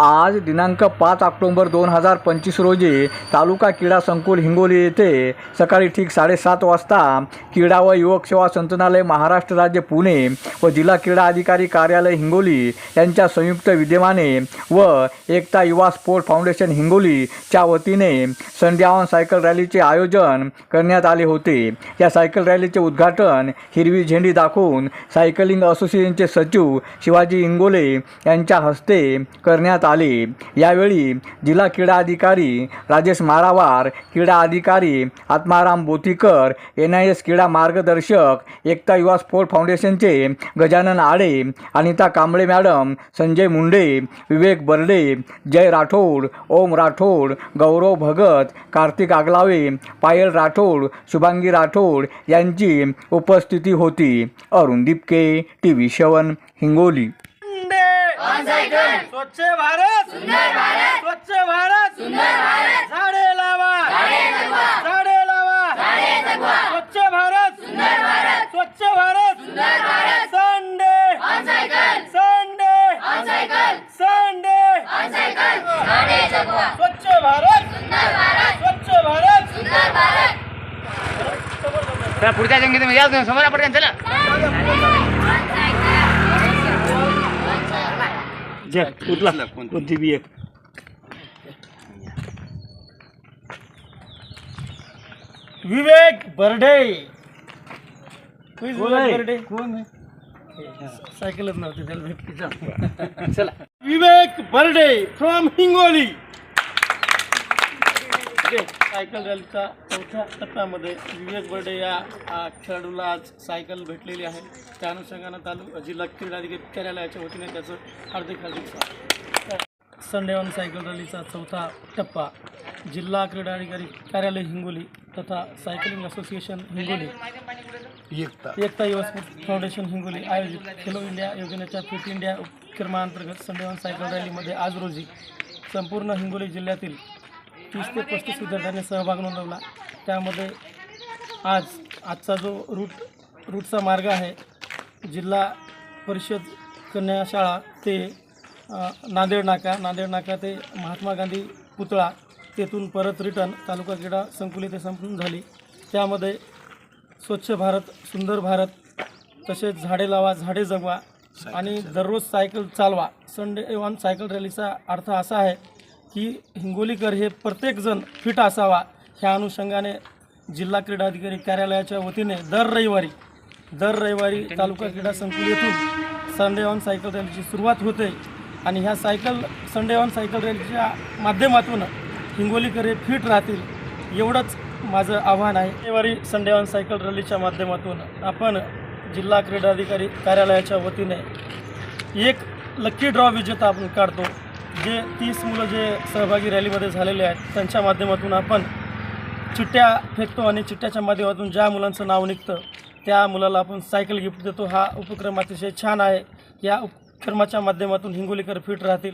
आज दिनांक पाच ऑक्टोबर दोन हजार पंचवीस रोजी तालुका क्रीडा संकुल हिंगोली येथे सकाळी ठीक साडेसात वाजता क्रीडा व युवक सेवा संतनालय महाराष्ट्र राज्य पुणे व जिल्हा क्रीडा अधिकारी कार्यालय हिंगोली यांच्या संयुक्त विद्यमाने व एकता युवा स्पोर्ट फाउंडेशन हिंगोलीच्या वतीने संध्यावन सायकल रॅलीचे आयोजन करण्यात आले होते. या सायकल रॅलीचे उद्घाटन हिरवी झेंडी दाखवून सायकलिंग असोसिएशनचे सचिव शिवाजी इंगोले यांच्या हस्ते करण्यात आले. यावेळी जिल्हा क्रीडा अधिकारी राजेश मारावार क्रीडा अधिकारी Atmaram Botikar N I S क्रीडा मार्गदर्शक एकता युवा स्पोर्ट फाउंडेशनचे गजानन आडे अनिता कांबळे मॅडम संजय मुंडे विवेक बर्डे जय राठोड ओम राठोड गौरव भगत कार्तिक आगलावे पायल राठोड शुभांगी राठोड यांची उपस्थिती होती. अरुण दिपके टी व्ही शवन हिंगोली. स्वच्छ भारत. सुंदर भारत. स्वच्छ भारत. सुंदर भारत. झाडे लावा. झाडे लावा. स्वच्छ भारत. सुंदर भारत. स्वच्छ भारत. सुंदर भारत. संडे संडे संडे स्वच्छ भारत. स्वच्छ भारत. चला पुढच्या संगीत या तुम्ही. समोर पडते चला. एक विवेक बर्डे बर्डे कोण सायकलच नव्हती त्याला भेटली चला। विवेक बर्डे फ्रॉम हिंगोली सायकल रॅलीचा चौथ्या टप्प्यामध्ये विवेक बर्डे या खेळाडूला आज सायकल भेटलेली आहे. त्या अनुषंगानं तालु जिल्हा क्रीडाधिकारी कार्यालयाच्या वतीने त्याचं हार्दिक हार्दिक स्वागत. संडे ऑन सायकल रॅलीचा चौथा टप्पा जिल्हा क्रीडाधिकारी कार्यालय हिंगोली तथा सायकलिंग असोसिएशन हिंगोली. एकता. युवा फाउंडेशन हिंगोली आयोजित खेलो इंडिया योजनेच्या फिट इंडिया उपक्रमांतर्गत संडे ऑन सायकल रॅलीमध्ये आज रोजी संपूर्ण हिंगोली जिल्ह्यातील तीस ते पस्तीस विद्यार्थ्यांनी सहभाग नोंदवला. त्यामध्ये आज आजचा जो रूट रूटचा मार्ग आहे जिल्हा परिषद कन्या शाळा ते नांदेड नाका नांदेड नाका ते महात्मा गांधी पुतळा तेथून परत रिटर्न तालुका क्रीडा संकुल इथे संपून झाली. त्यामध्ये स्वच्छ भारत सुंदर भारत तसेच झाडे लावा झाडे जगवा आणि दररोज सायकल चालवा. संडे वन सायकल रॅलीचा अर्थ असा आहे की हिंगोलीकर हे प्रत्येकजण फिट असावा ह्या अनुषंगाने जिल्हा क्रीडा अधिकारी कार्यालयाच्या वतीने दर रविवारी दर रविवारी तालुका क्रीडा संकुल येथून संडे ऑन सायकल रॅलीची सुरुवात होते आणि ह्या सायकल संडे ऑन सायकल रॅलीच्या माध्यमातून हिंगोलीकर हे फिट राहतील एवढंच माझं आव्हान आहे. रविवारी संडे ऑन सायकल रॅलीच्या माध्यमातून आपण जिल्हा क्रीडा अधिकारी कार्यालयाच्या वतीने एक लक्की ड्रॉ विजेता आपण काढतो. जे तीस मुलं जे सहभागी रॅलीमध्ये झालेले आहेत त्यांच्या माध्यमातून आपण चिठ्ठ्या फेकतो आणि चिठ्ठ्याच्या माध्यमातून ज्या मुलांचं नाव निघतं त्या मुलाला आपण सायकल गिफ्ट देतो. हा उपक्रम अतिशय छान आहे. या उपक्रमाच्या माध्यमातून हिंगोलीकर फिट राहतील.